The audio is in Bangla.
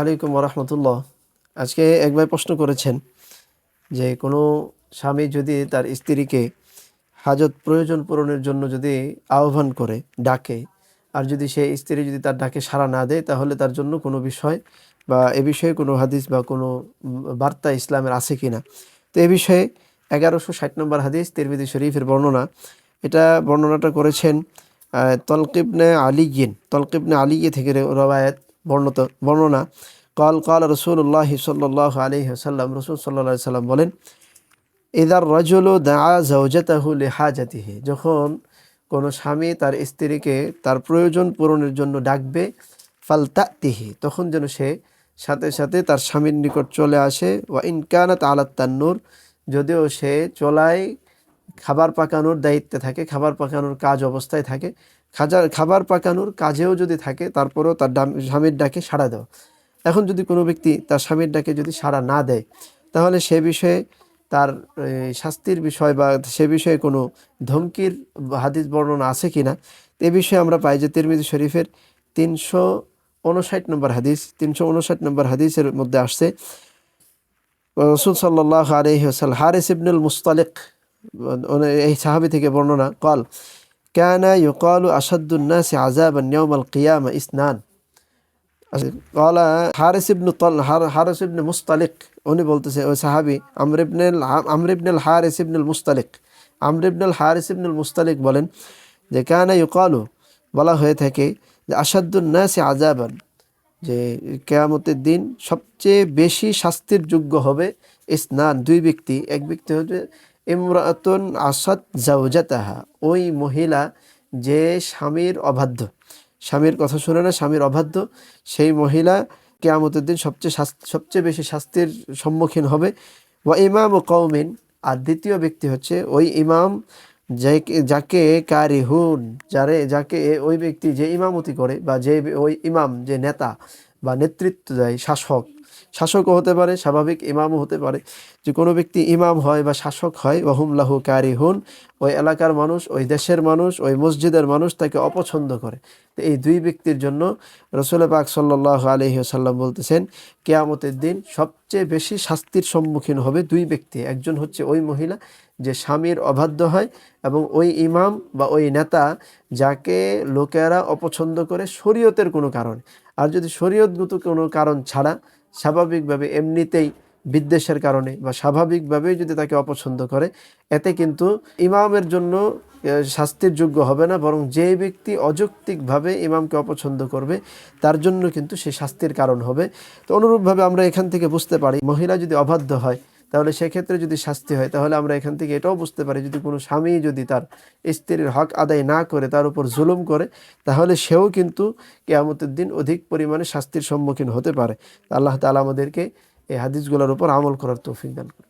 আলাইকুম রহমতুল্লাহ আজকে একবার প্রশ্ন করেছেন যে, কোনো স্বামী যদি তার স্ত্রীকে হাজত প্রয়োজন পূরণের জন্য যদি আহ্বান করে, ডাকে, আর যদি সে স্ত্রী যদি তার ডাকে সাড়া না দেয়, তাহলে তার জন্য কোনো বিষয় বা এ বিষয়ে কোনো হাদিস বা কোনো বার্তা ইসলামের আছে কি না তো এ বিষয়ে এগারোশো ষাট নম্বর হাদিস তিরমিদি শরীফের বর্ণনা। এটা বর্ণনাটা করেছেন তলকিবনে আলিগিন তলকিবনে আলিগে থেকে রবায়ত। বর্ণত, বর্ণনা। কল কল রসুল্লাহ সাল্লাহ আলহি সাল্লাম রসুল সাল্লাহ সাল্লাম বলেন, ইদার রজল দা জৌজাতাহু লেহাজাতিহি যখন কোনো স্বামী তার স্ত্রীকে তার প্রয়োজন পূরণের জন্য ডাকবে, ফালতাতিহি তখন যেন সে সাথে সাথে তার স্বামীর নিকট চলে আসে, ওয়া ইনকানাত আলাত তান্নুর যদিও সে চলায় খাবার পাকানোর দায়িত্বে থাকে, খাবার পাকানোর কাজ অবস্থায় থাকে খাজার খাবার পাকানোর কাজেও যদি থাকে, তারপরেও তার স্বামীর ডাকে সাড়া দেওয়া। এখন যদি কোনো ব্যক্তি তার স্বামীর ডাকে যদি সাড়া না দেয়, তাহলে সে বিষয়ে তার শাস্তির বিষয় বা সে বিষয়ে কোনো ধমকির হাদিস বর্ণনা আছে কি না, এ বিষয়ে আমরা পাই যে তিরমিজি শরীফের তিনশো উনষাট নম্বর হাদিস, তিনশো উনষাট নম্বর হাদিসের মধ্যে আসছে, রসুল সাল্লাহ আলহি আসাল হারিস ইবনুল মুস্তালিক এই সাহাবি থেকে বর্ণনা, কল কানা ইউকালু আসাদুন্নাসি আজাবান নিয়মাল কিয়ামা ইসনান তল মুস্তালিক উনি বলতেছে বলেন যে, কানা ইউকালু বলা হয়ে থাকে যে আসাদুন্নাসি আজাবান যে কেয়ামতের দিন সবচেয়ে বেশি শাস্তির যোগ্য হবে স্নান দুই ব্যক্তি। এক ব্যক্তি হচ্ছে ইমরাতুন আসাদ জাউজাতাহা ওই মহিলা যে স্বামীর অবাধ্য, স্বামীর কথা শুনে না, স্বামীর অবাধ্য, সেই মহিলা কেয়ামতের দিন সবচেয়ে সবচেয়ে বেশি শাস্তির সম্মুখীন হবে। ওয়া ইমাম ও কৌমিন আর দ্বিতীয় ব্যক্তি হচ্ছে ওই ইমাম যাকে যাকে কারিহুন, যারে, যাকে ওই ব্যক্তি যে ইমামতি করে বা যে, ওই ইমাম যে নেতা বা নেতৃত্ব দেয় শাসক শাসকও হতে পারে, স্বাভাবিক ইমামও হতে পারে। যে কোনো ব্যক্তি ইমাম হয় বা শাসক হয় ওহুম লাহু কারিহুন, ওই এলাকার মানুষ, ওই দেশের মানুষ, ওই মসজিদের মানুষ তাকে অপছন্দ করে। তো এই দুই ব্যক্তির জন্য রসুল পাক সাল্লাহ আলহি সাল্লাম বলতেছেন, কেয়ামতের দিন সবচেয়ে বেশি শাস্তির সম্মুখীন হবে দুই ব্যক্তি। একজন হচ্ছে ওই মহিলা যে স্বামীর অবাধ্য হয় এবং ওই ইমাম বা ওই নেতা যাকে লোকেরা অপছন্দ করে শরীয়তের কোনো কারণ। আর যদি শরীয়তগত কোনো কারণ ছাড়া স্বাভাবিকভাবে এমনিতেই বিদ্বেষের কারণে বা স্বাভাবিকভাবেই যদি তাকে অপছন্দ করে, এতে কিন্তু ইমামের জন্য শাস্তির যোগ্য হবে না, বরং যে ব্যক্তি অযৌক্তিকভাবে ইমামকে অপছন্দ করবে, তার জন্য কিন্তু সে শাস্তির কারণ হবে। তো অনুরূপভাবে আমরা এখান থেকে বুঝতে পারি, মহিলা যদি অবাধ্য হয় তাহলে সেক্ষেত্রে যদি শাস্তি হয়, তাহলে আমরা এখান থেকে এটাও বুঝতে পারি, যদি কোনো স্বামী যদি তার স্ত্রীর হক আদায় না করে, তার উপর জুলুম করে, তাহলে সেও কিন্তু কেয়ামতের দিন অধিক পরিমাণে শাস্তির সম্মুখীন হতে পারে। আল্লাহ তালা আমাদেরকে এই হাদিসগুলোর উপর আমল করার তৌফিক দান করে